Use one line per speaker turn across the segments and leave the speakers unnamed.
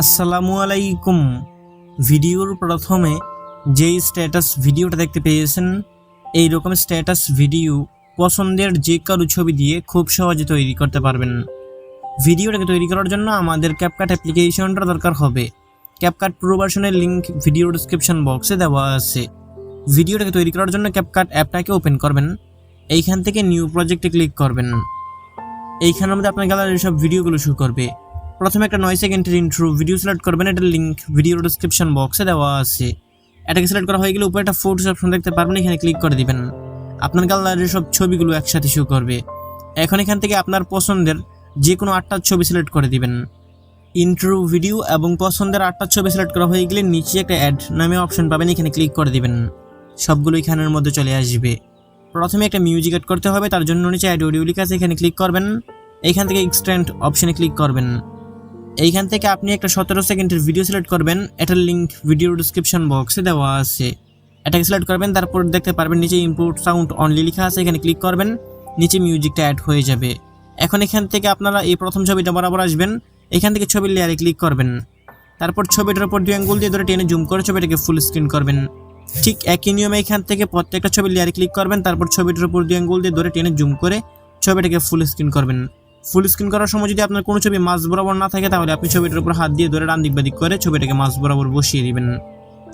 আসসালামু আলাইকুম। ভিডিওর প্রথমে যেই স্ট্যাটাস ভিডিওটা দেখতে পেয়েছেন এই রকম স্ট্যাটাস ভিডিও পছন্দের যে কারও ছবি দিয়ে খুব সহজে তৈরি করতে পারবেন। ভিডিওটাকে তৈরি করার জন্য আমাদের ক্যাপকাট অ্যাপ্লিকেশনটা দরকার হবে। ক্যাপকাট প্রো ভার্সনের লিঙ্ক ভিডিও ডিসক্রিপশন বক্সে দেওয়া আছে। ভিডিওটাকে তৈরি করার জন্য ক্যাপকাট অ্যাপটাকে ওপেন করবেন। এইখান থেকে নিউ প্রজেক্টে ক্লিক করবেন। এইখানের মধ্যে আপনার গ্যালারির সব ভিডিওগুলো শুরু করবে। প্রথমে একটা নয় সেকেন্ডের ইন্ট্রো ভিডিও সিলেক্ট করবেন এটার লিঙ্ক ভিডিও ডিসক্রিপশন বক্সে দেওয়া আছে। এটাকে সিলেক্ট করা হয়ে গেলে উপরে একটা ফটোস অপশন দেখতে পারবেন, এখানে ক্লিক করে দিবেন। আপনার গ্যালারির সব ছবিগুলো একসাথে শুরু করবে। এখন এখান থেকে আপনার পছন্দের যে কোনো আটটা ছবি সিলেক্ট করে দিবেন। ইন্ট্রো ভিডিও এবং পছন্দের আটটা ছবি সিলেক্ট করা হয়ে গেলে নিচে একটা অ্যাড নামে অপশন পাবেন, এখানে ক্লিক করে দিবেন। সবগুলো এখানের মধ্যে চলে আসবে। প্রথমে একটা মিউজিক অ্যাড করতে হবে, তার জন্য নিচে অ্যাড অডিও লিখা আছে, এখানে ক্লিক করবেন। এখান থেকে এক্সটেন্ড অপশনে ক্লিক করবেন। এইখান থেকে আপনি একটা সতেরো সেকেন্ডের ভিডিও সিলেক্ট করবেন। এটার লিঙ্ক ভিডিও ডিসক্রিপশন বক্সে দেওয়া আছে। এটাকে সিলেক্ট করবেন, তারপর দেখতে পারবেন নিচে ইম্পোর্ট সাউন্ড অনলি লেখা আছে, এখানে ক্লিক করবেন, নিচে মিউজিকটা অ্যাড হয়ে যাবে। এখন এখান থেকে আপনারা এই প্রথম ছবিটা বরাবর আসবেন, এখান থেকে ছবির লেয়ারে ক্লিক করবেন। তারপর ছবিটার উপর দুই আঙ্গুল দিয়ে ধরে টেনে জুম করে ছবিটাকে ফুল স্ক্রিন করবেন। ঠিক একই নিয়মে এখান থেকে প্রত্যেকটা ছবির লেয়ারে ক্লিক করবেন, তারপর ছবিটার উপর দুই আঙ্গুল দিয়ে ধরে টেনে জুম করে ছবিটাকে ফুল স্ক্রিন করবেন। ফুল স্ক্রিন করার সময় যদি আপনার কোনো ছবি মাঝ বরাবর না থাকে, তাহলে আপনি ছবিটার উপর হাত দিয়ে ধরে ডান দিক বাদিক করে ছবিটাকে মাঝ বরাবর বসিয়ে দিবেন।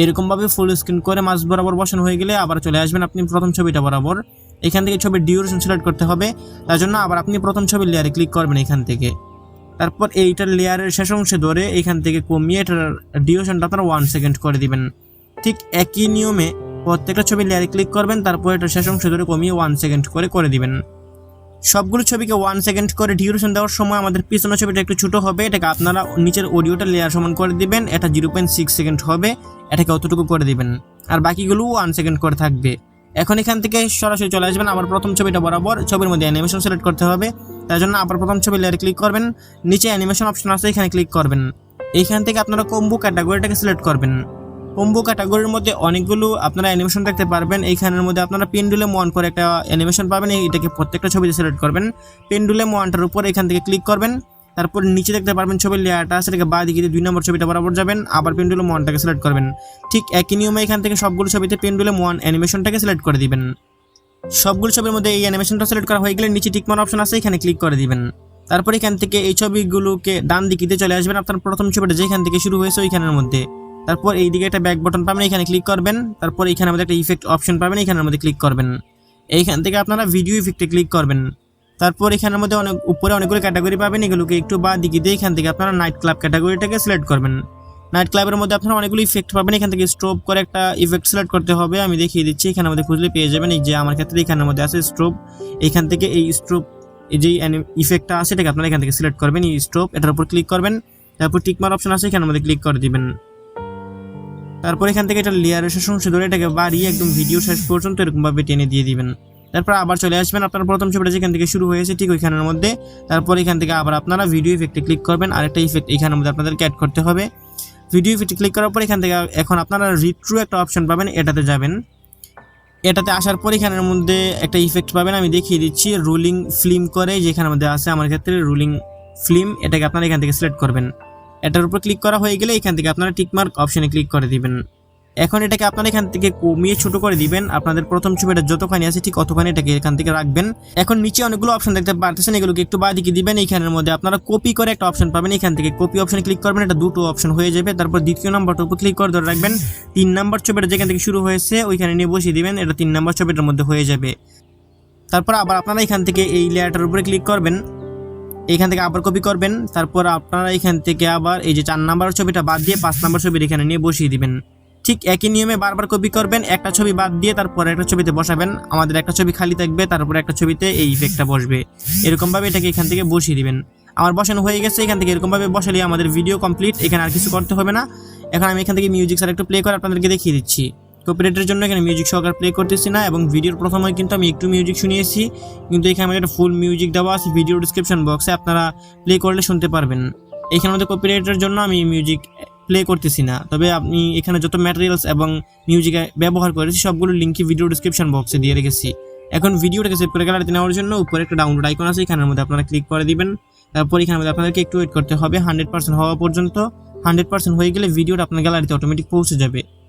এরকমভাবে ফুল স্ক্রিন করে মাঝ বরাবর বসানো হয়ে গেলে আবার চলে আসবেন আপনি প্রথম ছবিটা বরাবর। এখান থেকে ছবির ডিউরেশন সিলেক্ট করতে হবে, তার জন্য আবার আপনি প্রথম ছবির লেয়ারে ক্লিক করবেন এখান থেকে। তারপর এইটার লেয়ারের শেষ অংশে ধরে এখান থেকে কমিয়ে এটার ডিউরেশনটা আপনারা ওয়ান সেকেন্ড করে দিবেন। ঠিক একই নিয়মে প্রত্যেকটা ছবির লেয়ারে ক্লিক করবেন, তারপর এটার শেষ অংশে ধরে কমিয়ে ওয়ান সেকেন্ড করে করে দিবেন। সবগুলো ছবিকে ওয়ান সেকেন্ড করে ডিউরেশন দেওয়ার সময় আমাদের পিছনের ছবিটা একটু ছোট হবে। এটাকে আপনারা নিচের অডিওটা লেয়ার সমান করে দিবেন। এটা জিরো পয়েন্ট সেকেন্ড হবে। এটাকে অতটুকু করে দিবেন। আর বাকিগুলো ওয়ান সেকেন্ড করে থাকবে। এখন এখান থেকে সরাসরি চলে আসবেন। আবার প্রথম ছবিটা বরাবর ছবির মধ্যে অ্যানিমেশন সিলেক্ট করতে হবে। তার জন্য আবার প্রথম ছবি লেয়ারে ক্লিক করবেন। নিচে অ্যানিমেশন অপশন আছে, এখানে ক্লিক করবেন। এইখান থেকে আপনারা কম্বো ক্যাটাগরিটাকে সিলেক্ট করবেন। কম্বো ক্যাটাগরির মধ্যে অনেকগুলো আপনারা অ্যানিমেশন দেখতে পারবেন। এইখানের মধ্যে আপনারা পেন্ডুলেম ওয়ান করে একটা অ্যানিমেশন পাবেন। এটাকে প্রত্যেকটা ছবিতে সিলেক্ট করবেন। পেন্ডুলেম ওয়ানটার উপর এখান থেকে ক্লিক করবেন। তারপর নিচে দেখতে পারবেন ছবির লেয়ারটা সেটাকে বা দিকে দুই নম্বর ছবিটা বরাবর যাবেন। আবার পেন্ডুলেম ওয়ানটাকে সিলেক্ট করবেন। ঠিক একই নিয়মে এখান থেকে সবগুলো ছবিতে পেন্ডুলেম ওয়ান অ্যানিমেশনটাকে সিলেক্ট করে দিবেন। সবগুলো ছবির মধ্যে এই অ্যানিমেশনটা সিলেক্ট করা হয়ে গেলে নিচে টিকমার অপশন আছে। এখানে ক্লিক করে দিবেন। তারপর এখান থেকে এই ছবিগুলোকে ডান দিকে চলে আসবেন। আপনার প্রথম ছবিটা যেখান থেকে শুরু হয়েছে, ওইখানের মধ্যে। তারপর এই দিকে একটা ব্যাক বাটন পাবেন, এখানে ক্লিক করবেন। তারপর এখানে আমাদের একটা ইফেক্ট অপশন পাবেন, এখানের মধ্যে ক্লিক করবেন। এইখান থেকে আপনারা ভিডিও ইফেক্টে ক্লিক করবেন। তারপর এখানের মধ্যে অনেক, উপরে অনেকগুলো ক্যাটাগরি পাবেন, এগুলোকে একটু বা দিকে দিয়ে এখান থেকে আপনারা নাইট ক্লাব ক্যাটাগরিটাকে সিলেক্ট করবেন। নাইট ক্লাবের মধ্যে আপনারা অনেকগুলো ইফেক্ট পাবেন, এখান থেকে স্ট্রোপ করে একটা ইফেক্ট সিলেক্ট করতে হবে। আমি দেখিয়ে দিচ্ছি, এখানের মধ্যে খুঁজলে পেয়ে যাবেন, এই যে আমার ক্ষেত্রে এখানের মধ্যে আছে স্ট্রোপ এখান থেকে এই স্ট্রোপ যে ইফেক্টটা আছে, এটাকে আপনারা এখান থেকে সিলেক্ট করবেন, এই স্ট্রোপ এটার উপর ক্লিক করবেন। তারপর টিকমার অপশন আছে, এখানের মধ্যে ক্লিক করে দিবেন। তারপর এখান থেকে এটা শেষ অংশে ধরে এটাকে বাড়িয়ে একদম ভিডিও শেষ পর্যন্ত এরকমভাবে টেনে দিয়ে দিবেন। তারপর আবার চলে আসবেন আপনার প্রথম ছবিটা যেখান থেকে শুরু হয়েছে, ঠিক ওইখানের মধ্যে। তারপর এখান থেকে আবার আপনারা ভিডিও ইফেক্টে ক্লিক করবেন, আরেকটা ইফেক্ট এখানের মধ্যে আপনাদেরকে অ্যাড করতে হবে। ভিডিও ইফেক্টে ক্লিক করার পর এখান থেকে এখন আপনারা রিট্রু একটা অপশন পাবেন, এটাতে যাবেন। এটাতে আসার পর এখানের মধ্যে একটা ইফেক্ট পাবেন, আমি দেখিয়ে দিচ্ছি রুলিং ফিল্ম করে যেখানের মধ্যে আছে, আমার ক্ষেত্রে রুলিং ফিল্ম এটাকে আপনারা এখান থেকে সিলেক্ট করবেন। এটার উপর ক্লিক করা হয়ে গেলে এখান থেকে আপনারা টিকমার্ক অপশানে ক্লিক করে দিবেন। এখন এটাকে আপনারা এখান থেকে কমিয়ে ছোট করে দিবেন। আপনাদের প্রথম ছবিটা যতখানি আছে ঠিক অতখানি এটাকে এখান থেকে রাখবেন। এখন নিচে অনেকগুলো অপশন দেখতে পারতেছেন, এগুলোকে একটু বাদিকে দিবেন। এইখানের মধ্যে আপনারা কপি করে একটা অপশন পাবেন। এখান থেকে কপি অপশনে ক্লিক করবেন, এটা দুটো অপশন হয়ে যাবে। তারপর দ্বিতীয় নাম্বারটার উপর ক্লিক করে ধরে রাখবেন। তিন নাম্বার ছবিটা যেখান থেকে শুরু হয়েছে, ওইখানে নিয়ে বসিয়ে দিবেন। এটা তিন নাম্বার ছবিটার মধ্যে হয়ে যাবে। তারপর আবার আপনারা এখান থেকে এই লেয়ারটার উপরে ক্লিক করবেন। এখান থেকে আবার কপি করবেন, তারপর আপনারা এখান থেকে আবার এই যে চার নাম্বার ছবিটা বাদ দিয়ে পাঁচ নাম্বার ছবির এখানে নিয়ে বসিয়ে দিবেন। ঠিক একই নিয়মে বারবার কপি করবেন, একটা ছবি বাদ দিয়ে তারপর একটা ছবিতে বসাবেন, আমাদের একটা ছবি খালি থাকবে, তারপর একটা ছবিতে এই ইফেক্টটা বসবে। এরকমভাবে এটাকে এখান থেকে বসিয়ে দিবেন। আমার বসানো হয়ে গেছে, এখান থেকে এরকমভাবে বসালে আমাদের ভিডিও কমপ্লিট এখানে আর কিছু করতে হবে না। এখন আমি এখান থেকে মিউজিক স্যার একটু প্লে করে আপনাদেরকে দেখিয়ে দিচ্ছি। কপিরাইটের জন্য এখানে মিউজিক সহকার প্লে করতেছি না এবং ভিডিওর প্রথমে কিন্তু আমি একটু মিউজিক শুনিয়েছি, কিন্তু এখানে আমাদের একটা ফুল মিউজিক দেওয়া আছে ভিডিও ডিসক্রিপশন বক্সে আপনারা প্লে করলে শুনতে পারবেন। এখানে মধ্যে কপিরাইটের জন্য আমি মিউজিক প্লে করতেছি না, তবে আপনি এখানে যত ম্যাটেরিয়ালস এবং মিউজিক ব্যবহার করেছি, সবগুলো লিঙ্কই ভিডিও ডিসক্রিপশন বক্সে দিয়ে রেখেছি। এখন ভিডিওটাকে সেভ করে গ্যালারিতে নেওয়ার জন্য উপরে একটা ডাউনলোড আইকন আছে, এখানের মধ্যে আপনারা ক্লিক করে দিবেন। তারপর এখানের মধ্যে আপনাদেরকে একটু ওয়েট করতে হবে হান্ড্রেড পার্সেন্ট হওয়া পর্যন্ত হান্ড্রেড পার্সেন্ট হয়ে গেলে ভিডিওটা আপনার গ্যালারিতে অটোমেটিক পৌঁছে যাবে।